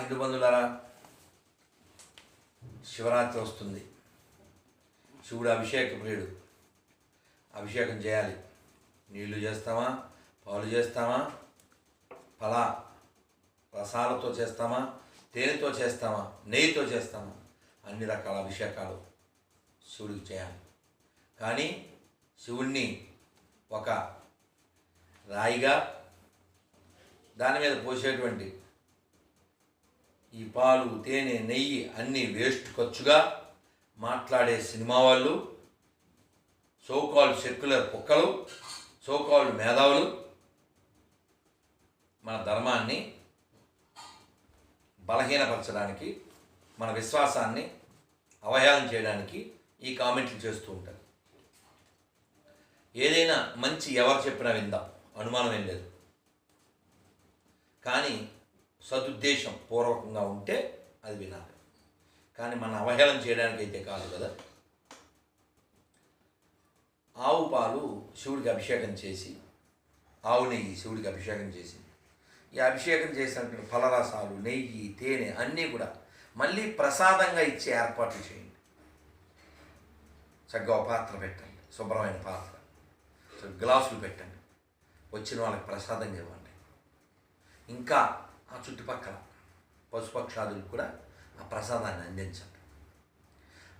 హిందూ బంధువులారా శివరాత్రి వస్తుంది. శివుడు అభిషేక ప్రియుడు అభిషేకం చేయాలి. నీళ్ళు చేస్తామా? పాలు చేస్తామా? ఫల రసాలతో చేస్తామా? తేనెతో చేస్తామా? నెయ్యితో చేస్తామా? అన్ని రకాల అభిషేకాలు శివుడికి చేయాలి. కానీ శివుణ్ణి ఒక రాయిగా దాని మీద పోసేటువంటి ఈ పాలు తేనె నెయ్యి అన్నీ వేస్ట్ ఖర్చుగా మాట్లాడే సినిమా వాళ్ళు సోకాల్ సెక్యులర్ కుక్కలు సోకాల్ మేధావులు మన ధర్మాన్ని బలహీనపరచడానికి మన విశ్వాసాన్ని అవహేళన చేయడానికి ఈ కామెంట్లు చేస్తూ ఉంటారు. ఏదైనా మంచి ఎవరు చెప్పినా విందాం. అనుమానం ఏం లేదు. కానీ సదుద్దేశం పూర్వకంగా ఉంటే అది వినాలి. కానీ మన అవహేళన చేయడానికి అయితే కాదు కదా. ఆవు పాలు శివుడికి అభిషేకం చేసి ఆవు నెయ్యి శివుడికి అభిషేకం చేసి ఈ అభిషేకం చేసినటువంటి ఫలరసాలు నెయ్యి తేనె అన్నీ కూడా మళ్ళీ ప్రసాదంగా ఇచ్చే ఏర్పాట్లు చేయండి. చక్కగా పాత్ర పెట్టండి శుభ్రమైన పాత్ర. గ్లాసులు పెట్టండి వచ్చిన వాళ్ళకి ప్రసాదంగా ఇవ్వండి. ఇంకా ఆ చుట్టుపక్కల పశుపక్షాదులకు కూడా ఆ ప్రసాదాన్ని అందించండి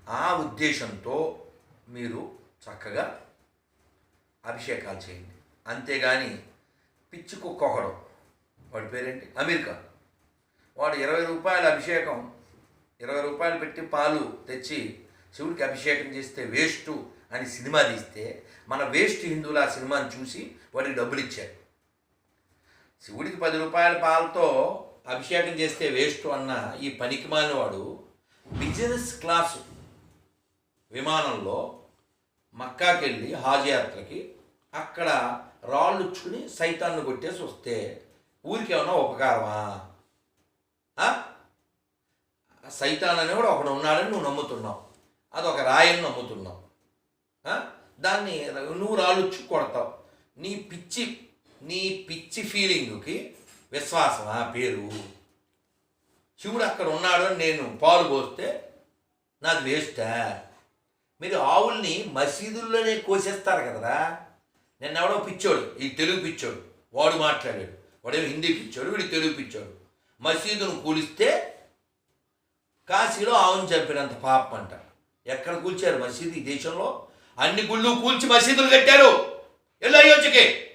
ఆ ఉద్దేశంతో మీరు చక్కగా అభిషేకాలు చేయండి. అంతేగాని పిచ్చి కుక్క ఒకడు వాడి పేరేంటి? అమెరికా వాడు ఇరవై రూపాయల అభిషేకం ఇరవై రూపాయలు పెట్టి పాలు తెచ్చి శివుడికి అభిషేకం చేస్తే వేస్టు అని సినిమా తీస్తే మన వేస్ట్ హిందువులు ఆ సినిమాని చూసి వాడికి డబ్బులు ఇచ్చారు. శివుడికి పది రూపాయల పాలతో అభిషేకం చేస్తే వేస్ట్ అన్న ఈ పనికి వాడు బిజినెస్ క్లాసు విమానంలో మక్కాకెళ్ళి హాజ్ యాత్రకి అక్కడ రాళ్ళుచ్చుకుని సైతాన్ని కొట్టేసి వస్తే ఊరికేమన్నా ఉపకారమా? సైతాన్ అని కూడా ఒకడు ఉన్నాడని నువ్వు నమ్ముతున్నావు. అదొక రాయని నమ్ముతున్నావు. దాన్ని నువ్వు రాళ్ళుచ్చు కొడతావు నీ పిచ్చి నీ పిచ్చి ఫీలింగ్కి విశ్వాసమా పేరు. శివుడు అక్కడ ఉన్నాడు అని నేను పాలు పోస్తే నాది వేస్టా. మీరు ఆవుల్ని మసీదుల్లోనే కోసేస్తారు కదరా. నిన్న ఎవడో పిచ్చోడు ఈ తెలుగు పిచ్చోడు వాడు మాట్లాడాడు. వాడేమో హిందీ పిచ్చోడు వీడు తెలుగు పిచ్చోడు. మసీదును కూలిస్తే కాశీలో ఆవును చంపినంత పాపం అంట ఎక్కడ కూల్చారు మసీదు ఈ దేశంలో? అన్ని గుళ్ళు కూల్చి మసీదులు కట్టారు. వెళ్ళు అయోధ్యకి.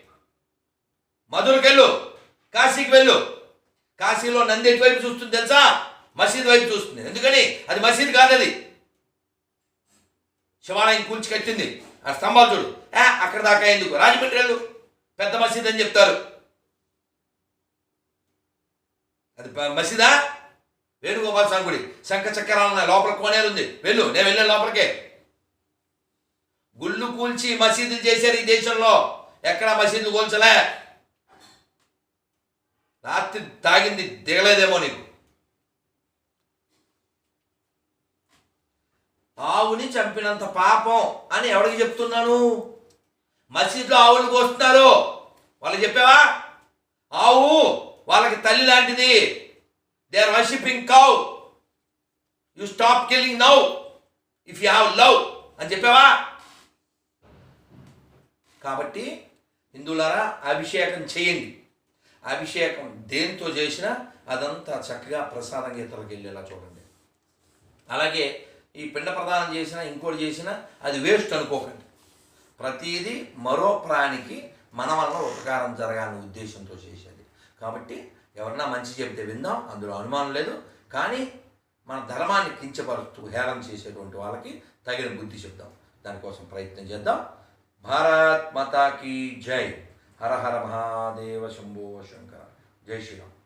మధురకి వెళ్ళు. కాశీకి వెళ్ళు. కాశీలో నంది ఎటువైపు చూస్తుంది తెలుసా? మసీద్ వైపు చూస్తుంది. ఎందుకని? అది మసీద్ కాదు అది. శివాలయం కూల్చి కట్టింది. ఆ స్తంభాలు చూడు. ఏ అక్కడ దాకా ఎందుకు? రాజమండ్రి వెళ్ళు. పెద్ద మసీద్ అని చెప్తారు. అది మసీదా? వేణుగోపాల స్వామి గుడి. శంఖ చక్రాలు ఉన్నాయి. లోపల కోనేరు ఉంది. వెళ్ళు. నేను వెళ్ళాను లోపలికే. గుళ్ళు కూల్చి మసీదులు చేశారు ఈ దేశంలో. ఎక్కడ మసీదులు కూల్చలే. రాత్రి తాగింది దిగలేదేమో నీకు. ఆవుని చంపినంత పాపం అని ఎవరికి చెప్తున్నాను? మసీద్లో ఆవులు కోస్తున్నారు. వాళ్ళకి చెప్పావా? ఆవు వాళ్ళకి తల్లి లాంటిది. They are worshipping cow you stop killing now if you have love అని చెప్పావా? కాబట్టి హిందువులారా అభిషేకం చేయండి. అభిషేకం దేంతో చేసినా అదంతా చక్కగా ప్రసాదం గీతలకు వెళ్ళేలా చూడండి. అలాగే ఈ పిండ ప్రదానం చేసినా ఇంకోటి చేసినా అది వేస్ట్ అనుకోకండి. ప్రతిదీ మరో ప్రాణికి మన వల్ల ఉపకారం జరగాలనే ఉద్దేశంతో చేసేది. కాబట్టి ఎవరన్నా మంచి చెబితే విందాం అందులో అనుమానం లేదు. కానీ మన ధర్మాన్ని కించపరుస్తూ హేళన చేసేటువంటి వాళ్ళకి తగిన బుద్ధి చెప్దాం దానికోసం ప్రయత్నం చేద్దాం. భారత్ మతాకి జై. హర హర మహాదేవ శంభో శంకర. జై శ్రీరామ్.